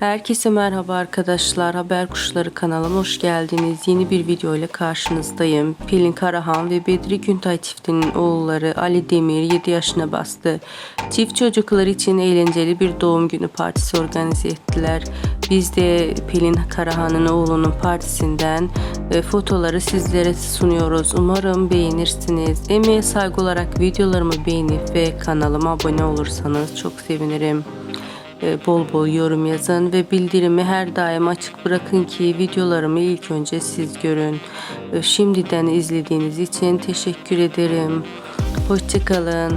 Herkese merhaba arkadaşlar. Haber Kuşları kanalıma hoş geldiniz. Yeni bir video ile karşınızdayım. Pelin Karahan ve Bedri Güntay çiftinin oğulları Ali Demir 7 yaşına bastı. Çift çocuklar için eğlenceli bir doğum günü partisi organize ettiler. Biz de Pelin Karahan'ın oğlunun partisinden e, fotoları sizlere sunuyoruz. Umarım beğenirsiniz. Emeğe saygı olarak videolarımı beğenip ve kanalıma abone olursanız çok sevinirim. E, bol bol yorum yazın ve bildirimi her daim açık bırakın ki videolarımı ilk önce siz görün. E, Şimdiden izlediğiniz için teşekkür ederim. Hoşçakalın.